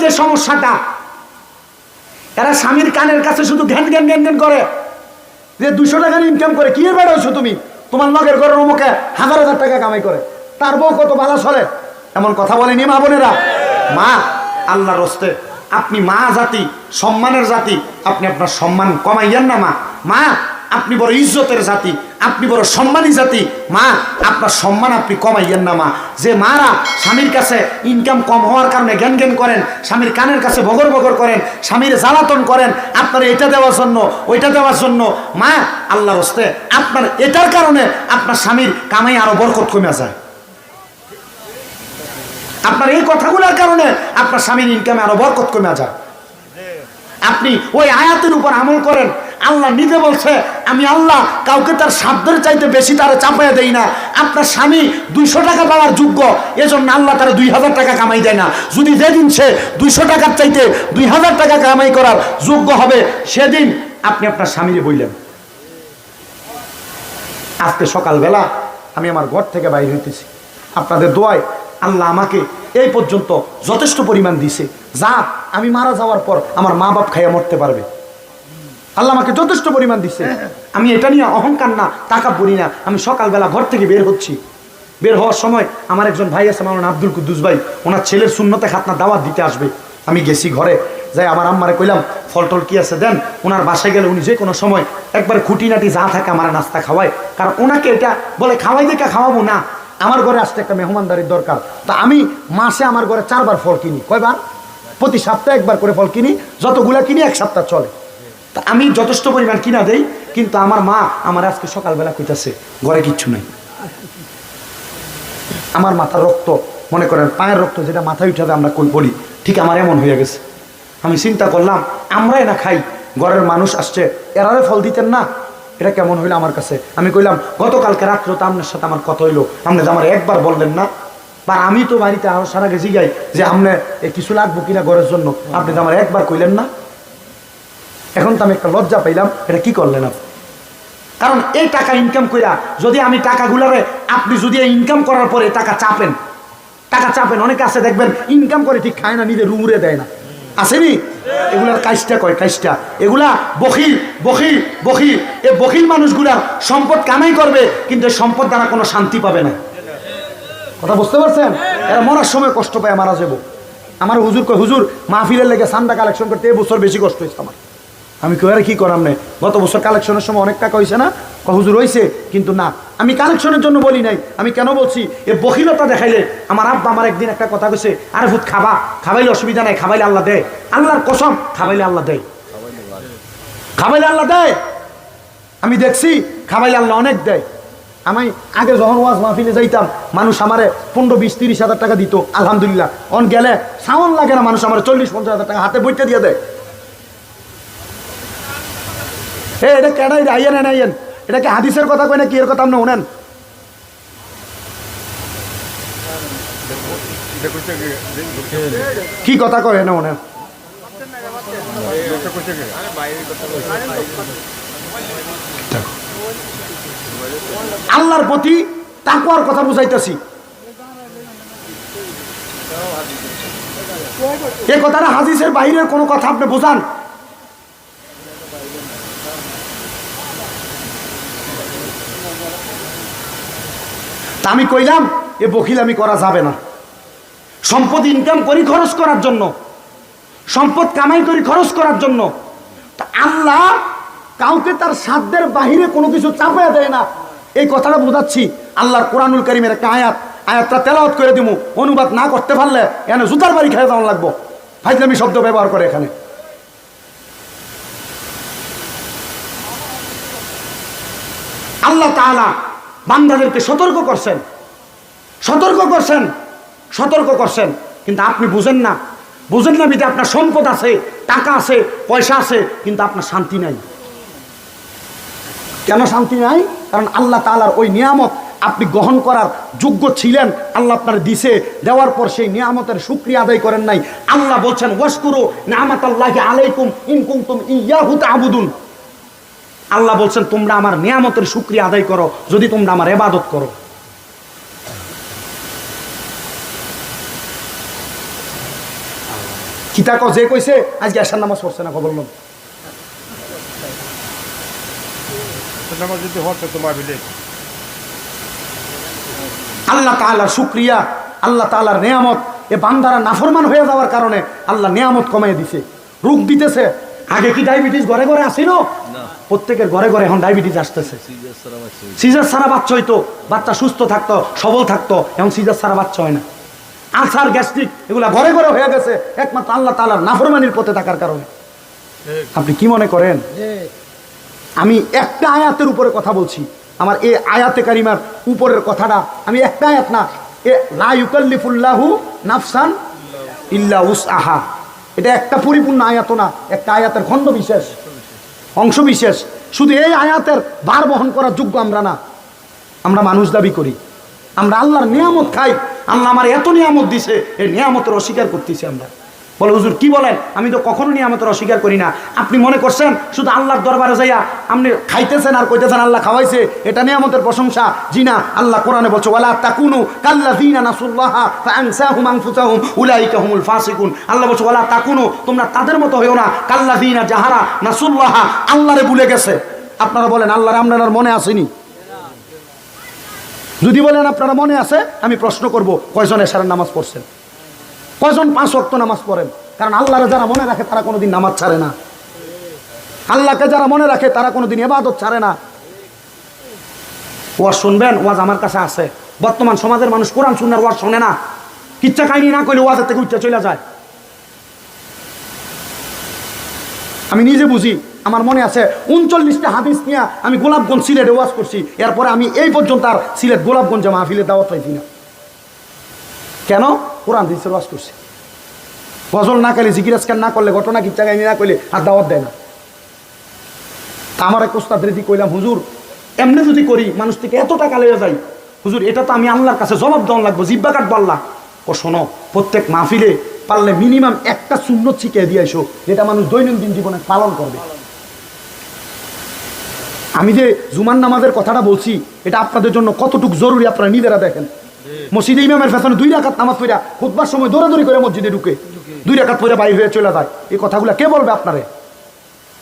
যে সমস্যাটা, এরা স্বামীর কানের কাছে শুধু ঘ্যান ঘ্যান ঘ্যান ঘ্যান করে। যে দুশো টাকার ইনকাম করে, কি বেড়াইছো তুমি? তোমার লগের ঘরের অমুকে হাজার হাজার টাকা কামাই করে। তার বউ কত ভালো চলে? এমন কথা বলেনি মা বোনেরা? মা আল্লাহ রস্তে, আপনি মা জাতি, সম্মানের জাতি, আপনি আপনার সম্মান কমাইয়েন না মা। মা আপনি বড় ইজ্জতের জাতি, আপনি বড় সম্মানী জাতি। মা, আপনার সম্মান আপনি কমাইয়েন না, মা। যে মারা স্বামীর কাছে ইনকাম কম হওয়ার কারণে জ্ঞান জ্ঞান করেন, স্বামীর কানের কাছে বগর বগর করেন, স্বামীর জ্বালাতন করেন, আপনার এটা দেওয়ার জন্য, ওইটা দেওয়ার জন্য, মা আল্লাহ রস্তে আপনার এটার কারণে আপনার স্বামীর কামাই আরও বরকত কমে যায়। আপনার এই কথাগুলোর কারণে আপনার স্বামীর ইনকামে আরও বরকত কমে যায়। আপনি ওই আয়াতের উপর আমল করেন, আল্লাহ নিজে বলছে আমি আল্লাহ কাউকে তার সাধ্যের চাইতে বেশি তারা চাপাইয়া দেই না। আপনার স্বামী দুইশো টাকা পাওয়ার যোগ্য, এজন্য আল্লাহ তারা দুই হাজার টাকা কামাই দেয় না। যদি যেদিন সে দুইশো টাকার চাইতে দুই হাজার টাকা কামাই করার যোগ্য হবে, সেদিন আপনি আপনার স্বামীরে বললেন, আজকে সকালবেলা আমি আমার ঘর থেকে বাইরে হইতেছি। আপনাদের দোয়ায় আল্লাহ আমাকে এই পর্যন্ত যথেষ্ট পরিমাণ দিছে। যা, আমি মারা যাওয়ার পর আমার মা বাপ খাইয়া মরতে পারবে। আল্লাহ আমাকে যথেষ্ট পরিমাণ দিছে। আমি এটা নিয়ে অহংকার না টাকা বলি না। আমি সকালবেলা ঘর থেকে বের হচ্ছি। বের হওয়ার সময় আমার একজন ভাই আছে আমার আব্দুল কুদ্দুস ভাই। ওনার ছেলের শূন্যতে খাতনা দাওয়াত দিতে আসবে। আমি গেছি ঘরে, যাই আমার আম্মারে কইলাম, ফল টল কি আছে দেন? ওনার বাসায় গেলে উনি যে কোনো সময় একবার খুঁটিনাটি যা থাকে আমার নাস্তা খাওয়ায়। কারণ ওনাকে এটা বলে, খাওয়াই দেখে খাওয়াবো না। আমার ঘরে আসতে একটা মেহমানদারির দরকার। তা আমি মাসে আমার ঘরে চারবার ফল কিনি। কয়বার? প্রতি সপ্তাহে একবার করে ফল কিনি। যতগুলা কিনি এক সপ্তাহ চলে। তা আমি যথেষ্ট পরিমাণ কিনা দেই, কিন্তু আমার মা আমার আজকে সকালবেলা কইতাছে, ঘরে কিচ্ছু নাই। আমার মাথার রক্ত, মনে করেন পায়ের রক্ত যেটা মাথায় উঠাবে আমরা কই বলি, ঠিক আমার এমন হয়ে গেছে। আমি চিন্তা করলাম, আমরাই না খাই, ঘরের মানুষ আসছে, এরারে ফল দিতেন না? এটা কেমন হইল আমার কাছে? আমি কইলাম, গতকালকে রাত্রে তো আপনার সাথে আমার কথা হইল, আপনি আমার একবার বললেন না। বা আমি তো বাড়িতে আরও সারা গেছি যাই যে আপনি কিছু লাগবো কিনা ঘরের জন্য, আপনি তো আমার একবার কইলেন না? এখন তো আমি একটা লজ্জা পাইলাম, এটা কি করলেন আপনি? কারণ এই টাকা ইনকাম কইরা যদি আমি টাকাগুলারে, আপনি যদি ইনকাম করার পরে টাকা চাপেন টাকা চাপেন, অনেকে আছে দেখবেন ইনকাম করে ঠিক খায় না, নিজে রুমুরে দেয় না। আসেনি এগুলার কাজটা কয়, কাজটা? এগুলা বখিল বখিল বখিল। এই বখিল মানুষগুলা সম্পদ কামাই করবে, কিন্তু সম্পদ দ্বারা কোনো শান্তি পাবে না। কথা বুঝতে পারছেন? এরা মরার সময় কষ্ট পায়, মারা যাব। আমার হুজুর কয়, হুজুর, মাহফিলের লেগে সান্দা কালেকশন করতে এবছর বেশি কষ্ট হয়েছে আমার। আমি কেউ আর কি করাম নেই গত বছর কালেকশনের সময় অনেক টাকা হয়েছে না? কয়, হুজুর হয়েছে কিন্তু না। আমি কালেকশনের জন্য বলি নাই। আমি কেন বলছি? এ বহিলতা দেখাইলে আমার আব্বা আমার একদিন একটা কথা কইছে, আরে ভূত, খাবা। খাবাইলে অসুবিধা নাই, খাবাইলে আল্লাহ দেয়। আল্লাহর কসম, খাবাইলে আল্লাহ দেয়। খাবাইলে আল্লাহ দেয়। আমি দেখছি, খাবাইলে আল্লাহ অনেক দেয়। আমি আগে যখন ওয়াজ মাহফিলে যাইতাম, মানুষ আমারে পনেরো, বিশ, তিরিশ হাজার টাকা দিত, আলহামদুলিল্লাহ। অন গেলে সাউন লাগে না, মানুষ আমার চল্লিশ, পঞ্চাশ হাজার টাকা হাতে বইতে দিয়ে দেয়। এ, এটা এটা আইয়েন, এন আইয়েন। এটা কি হাদিসের কথা কয় না কি এর কথা আপনি উনেন কি কথা কয় না উনেন আল্লাহর প্রতি তাকুয়ার কথা বুঝাইতেছি। এ কথাটা হাদিসের বাইরের কোনো কথা আপনি বোঝান? তা আমি কইলাম, এ বকিল আমি করা যাবে না। সম্পদ ইনকাম করি খরচ করার জন্য, সম্পদ কামাই করি খরচ করার জন্য আল্লাহ কাউকে তার সাধ্যের বাহিরে কোনো কিছু চাপাইয়া দেয় না। এই কথাটা বোঝাচ্ছি, আল্লাহর কোরআনুল করিমের একটা আয়াত, আয়াতটা তেলাওয়াত করে দিব অনুবাদ না করতে পারলে এখানে জুতার বাড়ি খেয়ে দেওয়া লাগবো। ফাইজলামি শব্দ ব্যবহার করে এখানে। আল্লাহ তাআলা বান্দাদেরকে সতর্ক করছেন। সতর্ক করছেন সতর্ক করছেন। কিন্তু আপনি বুঝেন না। বুঝেন না বিধে আপনার সম্পদ আছে, টাকা আছে, পয়সা আছে, কিন্তু আপনার শান্তি নাই। কেন শান্তি নাই? কারণ আল্লাহ তালার ওই নিয়ামত আপনি গ্রহণ করার যোগ্য ছিলেন। আল্লাহ আপনার দিছে, দেওয়ার পর সেই নিয়ামতের শুক্রিয়া আদায় করেন নাই। আল্লাহ বলছেন ওয়াসকুরু নিয়ামত আল্লাহ আলাইকুম ইনকুম ইয়াহু তাবুদুন আল্লাহ বলছেন তোমরা আমার নিয়ামতের শুক্রিয়া আদায় করো যদি তোমরা আমার এবাদত করো। কিতা ক যে কইছে আজকে আসার নামাজ পড়ছে না খবর লোক বিলে আল্লাহ তাআলার শুক্রিয়া আল্লাহ তাআলার নেয়ামত এ বান্দারা নাফরমান হয়ে যাওয়ার কারণে আল্লাহ নিয়ামত কমাই দিছে রোগ দিতেছে। আগে কি ডায়াবেটিস ঘরে ঘরে আসিল? প্রত্যেকের ঘরে ঘরে এখন ডায়াবেটিস আসতেছে। সিজার সারা বাচ্চা হইতো। বাচ্চা সুস্থ থাকতো সবল থাকতো এখন সিজার সারা বাচ্চা হয় না। আলসার গ্যাস্ট্রিক এগুলা ঘরে ঘরে হয়ে গেছে একমাত্র আল্লাহ তাআলার নাফরমানির পথে থাকার কারণে। আপনি কি মনে করেন? আমি একটা আয়াতের উপরে কথা বলছি। আমার এই আয়াতে কারিমার উপরের কথাটা আমি একটা আয়াত না এ লা ইউকাল্লিফুল্লাহু নাফসান ইল্লা উসআহা। এটা একটা পরিপূর্ণ আয়াত না একটা আয়াতের খণ্ড বিশেষ। অংশ বিশেষ শুধু এই আয়াতের ভার বহন করার যোগ্য আমরা না। আমরা মানুষ দাবি করি। আমরা আল্লাহর নিয়ামত খাই। আল্লাহ আমার এত নিয়ামত দিছে, এই নিয়ামতের অস্বীকার করতেছি আমরা। বলে, হুজুর, কি বলেন? আমি তো কখনো নিয়ামতের অস্বীকার করি না। আপনি মনে করছেন, শুধু আল্লাহর দরবারে যাইয়া আপনি খাইতেছেন আর কইতেছেন আল্লাহ খাওয়াইছে, এটা নিয়ামতের প্রশংসা? জি না, আল্লাহ কোরআনে বলছে, ওয়ালা তাকুনু ফাসিকুন। আল্লাহ বলছে, ওয়ালা তাকুনু, তোমরা তাদের মতো হইও না। কাল্লাযীনা যাহারা নাসুল্লাহা, আল্লাহরে ভুলে গেছে। আপনারা বলেন, আল্লাহর আপনার মনে আসেনি? যদি বলেন, আপনারা মনে আছে? আমি প্রশ্ন করব, কয়জন এশারের নামাজ পড়ছেন? কয়জন পাঁচ ওয়াক্ত নামাজ পড়েন? কারণ আল্লাহরে যারা মনে রাখে, তারা কোনোদিন নামাজ ছাড়ে না। আল্লাহকে যারা মনে রাখে, তারা কোনোদিন এবাদত ছাড়ে না। ওয়াজ শুনবেন? ওয়াজ আমার কাছে আছে। বর্তমান সমাজের মানুষ কোরআন শুনার ওয়াজ শোনে না। কিচ্ছা কাহিনী না করলে ওয়াজের থেকে উচ্চা চলে যায়। আমি নিজে বুঝি, আমার মনে আছে, উনচল্লিশটা হাদিস নিয়ে আমি গোলাপগঞ্জ সিলেটে ওয়াজ করছি। এরপরে আমি এই পর্যন্ত আর সিলেট গোলাপগঞ্জে মাহফিলে দাওয়াত পাইছি না। কেন? কোরআন হাদিসের ওয়াজ করছি। গজল না করলে জিজ্ঞাসকার না করলে, ঘটনা কিচ্ছা কাহিনী না করলে আর দাওয়াত দেয় না। তা আমার এক ওস্তাদ রেদি কইলাম, হুজুর, এমনি যদি করি, মানুষ থেকে এত টাকা লেগে যাই হুজুর, এটা তো আমি আল্লাহর কাছে জবাব দেওয়ান লাগবো, জিব্বা কাটবো আল্লাহ। ও শোনো, প্রত্যেক মাহফিলে পারলে মিনিমাম একটা শূন্য শিখে দিয়ে এসো যেটা মানুষ দৈনন্দিন জীবনে পালন করবে। আমি যে জুমান নামাজের কথাটা বলছি, এটা আপনাদের জন্য কতটুকু জরুরি আপনারা নিজেরা দেখেন। মসজিদে ইমামের ফেসনে দুই রাখাত নামাজ পড়া খুদবার সময় দৌড়াদৌড়ি করে মসজিদে ঢুকে, দুই রাখাত পরে বাইরে হয়ে চলে যায়। এই কথাগুলো কে বলবে আপনারে?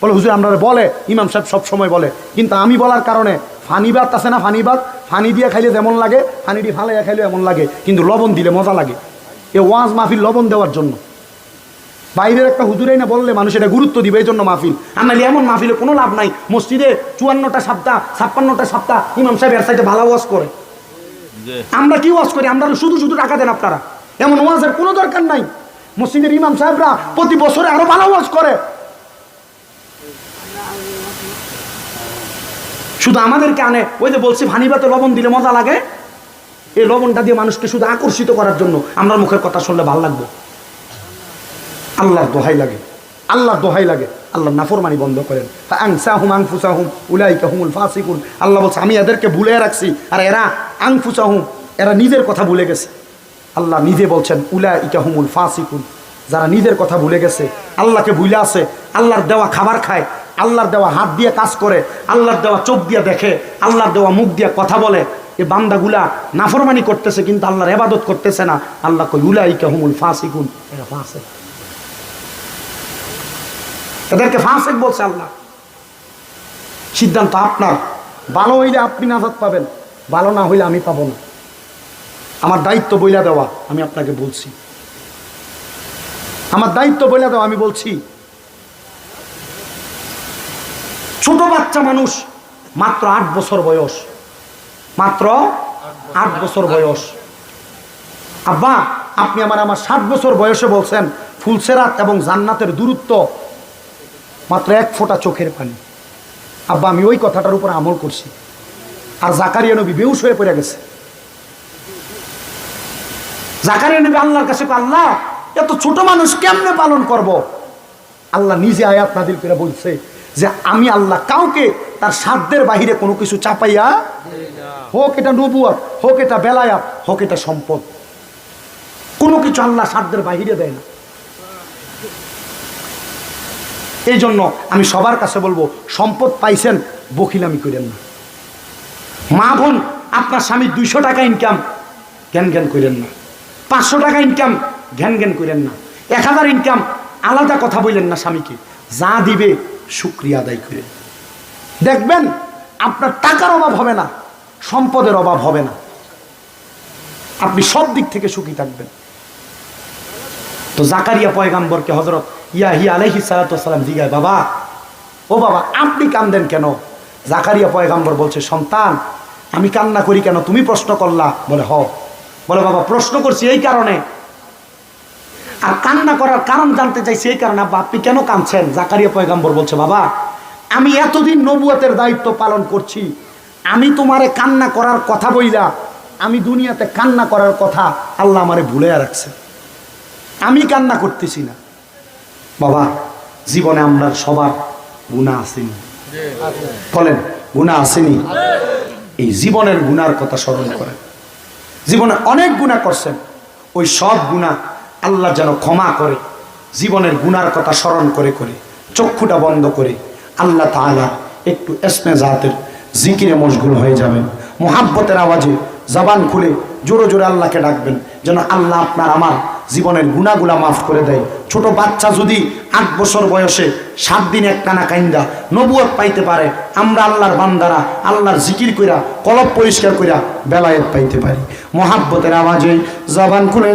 বলে, হুজুর আমরা বলে। ইমাম সাহেব সব সময় বলে। কিন্তু আমি বলার কারণে ফানি ভাত আছে না ফানি ভাত ফানি দিয়ে খাইলে যেমন লাগে, ফানি দিয়ে ফালাইয়া খাইলে এমন লাগে, কিন্তু লবণ দিলে মজা লাগে। এ ওয়াজ মাহফিল লবণ দেওয়ার জন্য। বাইরের একটা হুজুরাই না বললে মানুষ এটা গুরুত্ব দিবে, এই জন্য মাহফিল। নাহলে এমন মাহফিলে কোনো লাভ নাই। মসজিদে চুয়ান্নটা সপ্তাহ ছাপ্পান্নটা সপ্তাহ ইমাম সাহেব এর সাইডে ভালো ওয়াজ করে। আমরা কি ওয়াজ করি? আমরা শুধু শুধু টাকা দেন আপনারা। এমন ওয়াজের কোনো দরকার নাই। মসজিদের ইমাম সাহেবরা প্রতি বছরে আরও ভালো ওয়াজ করে। শুধু আমাদেরকে আনে। ওই যে বলছি ভানিবাতে লবণ দিলে মজা লাগে। এই লবণটা দিয়ে মানুষকে শুধু আকর্ষিত করার জন্য আমরা মুখের কথা শুনলে ভালো লাগবে। আল্লাহর দোহাই লাগে। আল্লাহর দোহাই লাগে। আল্লাহ নাফরমানি বন্ধ করেন। আংসাহুম আংফুসাহুম উলাইকা হুমুল ফাসিকুন। আল্লাহ বলছে, আমি এদেরকে ভুলে রাখছি। আর এরা আংফুসাহুম এরা নিজের কথা ভুলে গেছে। আল্লাহ নিজে বলছেন, উলাইকা হুমুল ফাসিকুন। যারা নিজের কথা ভুলে গেছে, আল্লাহকে ভুলে আছে, আল্লাহর দেওয়া খাবার খায়, আল্লাহর দেওয়া হাত দিয়ে কাজ করে, আল্লাহর দেওয়া চোখ দিয়ে দেখে, আল্লাহর দেওয়া মুখ দিয়ে কথা বলে, এ বান্দাগুলা নাফরমানি করতেছে কিন্তু আল্লাহর এবাদত করতেছে না। আল্লাহ কই উলাইকা হুমুল ফাসিকুন। এরা ফাসিক। এদেরকে ফাঁসেক বলছে আল্লাহ। সিদ্ধান্ত আপনার। ভালো হইলে আপনি নাজাদ পাবেন। ভালো না হইলে আমি পাবো না। আমার দায়িত্ব বইলা দেওয়া, আমি আপনাকে বলছি। আমার দায়িত্ব বইলা দেওয়া, আমি বলছি, ছোট বাচ্চা মানুষ মাত্র আট বছর বয়স। মাত্র আট বছর বয়স। আব্বা, আপনি আমার আমার সাত বছর বয়সে বলছেন, ফুলসেরাত এবং জান্নাতের দূরত্ব মাত্র এক ফোঁটা চোখের পানি। আব্বা, আমি ওই কথাটার উপর আমল করছি। আর জাকারিয়া নবী বেউস হয়ে পড়ে গেছে। জাকারিয়া নবী আল্লাহর কাছে আল্লাহ, এত ছোট মানুষ কেমনে পালন করব। আল্লাহ নিজে আয়াত নাদিল করে বলছে যে, আমি আল্লাহ কাউকে তার সাধ্যের বাহিরে কোনো কিছু চাপাইয়া হোক এটা নবুয়াত, হোক এটা বেলায়াত, হোক এটা সম্পদ, কোনো কিছু আল্লাহ সাধ্যের বাহিরে দেয় না। এই জন্য আমি সবার কাছে বলব, সম্পদ পাইছেন বকিলামি করেন না। মা বোন, আপনার স্বামীর দুইশো টাকা ইনকাম জ্ঞান জ্ঞান করেন না। পাঁচশো টাকা ইনকাম জ্ঞান জ্ঞান করেন না। এক হাজার ইনকাম আলাদা কথা বললেন না স্বামীকে। যা দিবে, শুক্রিয়া আদায় করে। দেখবেন, আপনার টাকার অভাব হবে না, সম্পদের অভাব হবে না। আপনি সব দিক থেকে সুখী থাকবেন। তো জাকারিয়া পয়গাম্বরকে হজরত ইয়াহি আলহি সালাতাম জিগায়, বাবা, ও বাবা, আপনি কান্দেন কেন? জাকারিয়া পয়গাম্বর বলছে, সন্তান, আমি কান্না করি কেন? তুমি প্রশ্ন করলা। বলে হ বলে, বাবা, প্রশ্ন করছি এই কারণে। আর কান্না করার কারণ জানতে চাইছি এই কারণে, আব্বা, আপনি কেন কাঁদছেন? জাকারিয়া পয়গাম্বর বলছে, বাবা, আমি এতদিন নবুয়তের দায়িত্ব পালন করছি। আমি তোমারে কান্না করার কথা বইলা, আমি দুনিয়াতে কান্না করার কথা আল্লাহ আমারে ভুলে রাখছে। আমি কান্না করতেছি না। বাবা, জীবনে আমরা সবার গুণা আসেনি বলেন, গুণা আসেনি। এই জীবনের গুনার কথা স্মরণ করেন। জীবনে অনেক গুণা করছেন। ওই সব গুণা আল্লাহ যেন ক্ষমা করে, জীবনের গুনার কথা স্মরণ করে করে, চক্ষুটা বন্ধ করে আল্লাহ তাআলা একটু এসমে জাতের জিকিরে মশগুল হয়ে যাবেন। মোহাব্বতের আওয়াজে জবান খুলে জোরে জোরে আল্লাহকে ডাকবেন, যেন আল্লাহ আপনার, আমার জীবনের গুণাগুলা মাফ করে দেয়। ছোট বাচ্চা যদি আট বছর বয়সে সাত দিন এক টানা কাইন্দা নবুয়ত পাইতে পারে, আমরা আল্লাহর বান্দারা আল্লাহর জিকির কইরা, কলব পরিষ্কার কইরা বেলায়ত পাইতে পারি। মহাব্বতের আওয়াজে জবান খুলে